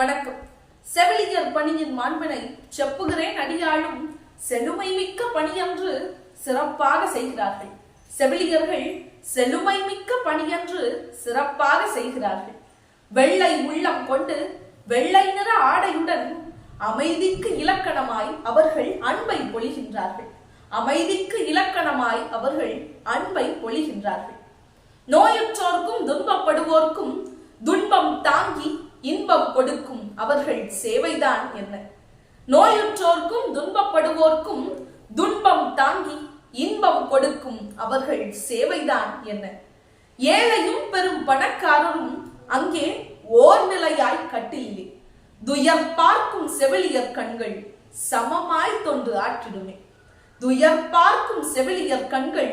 வணக்கம். செவிலியர் பணியின் மாண்பினை செப்புகிறேன் அடியாளும் செழுமை மிக்க பணியன்று சிறப்பாக செய்கிறார்கள். செவிலியர்கள் செழுமை மிக்க பணியன்று சிறப்பாக செய்கிறார்கள். வெள்ளை உள்ளம் கொண்டு வெள்ளை நிற ஆடையுடன் அமைதிக்கு இலக்கணமாய் அவர்கள் அன்பை பொழிகின்றார்கள். அமைதிக்கு இலக்கணமாய் அவர்கள் அன்பை பொழிகின்றார்கள். நோயுற்றோர்க்கும் துன்பப்படுவோர்க்கும் துன்பம் தாங்கி இன்பம் கொடுக்கும் அவர்கள் சேவைதான் என்ன? நோயுற்றோர்க்கும் துன்பப்படுவோர்க்கும் துன்பம் தாங்கி இன்பம் கொடுக்கும் அவர்கள் சேவைதான் என்ன? ஏழையும் பெரும் பணக்காரரும் அங்கே ஓர் நிலையாய் கட்டிலே துயர் பார்க்கும் செவிலியர் கண்கள் சமமாய் தொண்டு ஆற்றிடுமே. துயர் பார்க்கும் செவிலியர் கண்கள்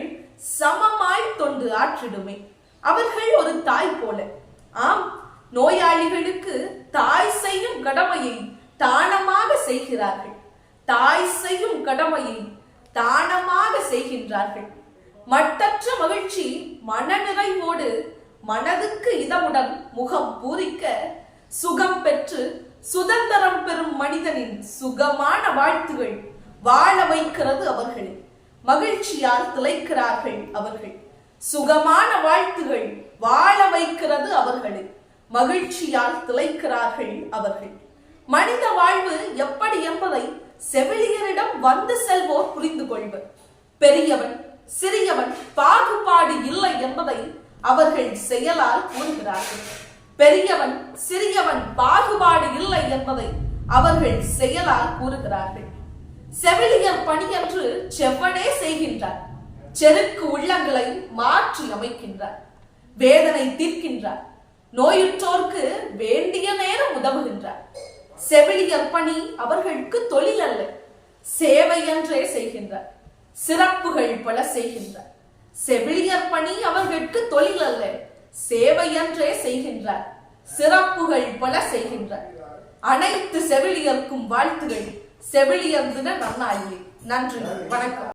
சமமாய் தொண்டு ஆற்றிடுமே. அவர்கள் ஒரு தாய் போல நோயாளிகளுக்கு தாய் செய்யும் கடமையை தானமாக செய்கிறார்கள். தாய் செய்யும் கடமையை தானமாக செய்கின்றார்கள். மட்டற்ற மகிழ்ச்சி மனநிறைவோடு மனதுக்கு இதமுடன் முகம் பூரிக்க சுகம் பெற்று சுதந்திரம் பெறும் மனிதனின் சுகமான வாழ்த்துகள் வாழ வைக்கிறது அவர்களை. மகிழ்ச்சியால் திளைக்கிறார்கள் அவர்கள். சுகமான வாழ்த்துகள் வாழ வைக்கிறது அவர்களை. மகிழ்ச்சியால் திளைக்கிறார்கள் அவர்கள். மனித வாழ்வு எப்படி என்பதை செவிலியரிடம் வந்து செல்வோர் புரிந்து கொள்வர். பெரியவன் சிறியவன் பாகுபாடு இல்லை என்பதை அவர்கள் செயலால் கூறுகிறார்கள். பெரியவன் சிறியவன் பாகுபாடு இல்லை என்பதை அவர்கள் செயலால் கூறுகிறார்கள். செவிலியர் பணியன்று செவ்வனே செய்கின்றார். செருக்கு உள்ளங்களை மாற்றி அமைக்கின்றார் வேதனை தீர்க்கின்றார். நோயுற்றோர்க்கு வேண்டிய நேரம் உதவுகின்றார். செவிலியர் பணி அவர்களுக்கு தொழில் அல்ல சேவை என்றே செய்கின்றார். சிறப்புகள் பல செய்கின்றார். செவிலியர் பணி அவர்களுக்கு தொழில் அல்ல சேவை என்றே செய்கின்றார். சிறப்புகள் பல செய்கின்றார். அனைத்து செவிலியர்க்கும் வாழ்த்துகள். செவிலியர் தின நன்னாளிலே நன்றி. வணக்கம்.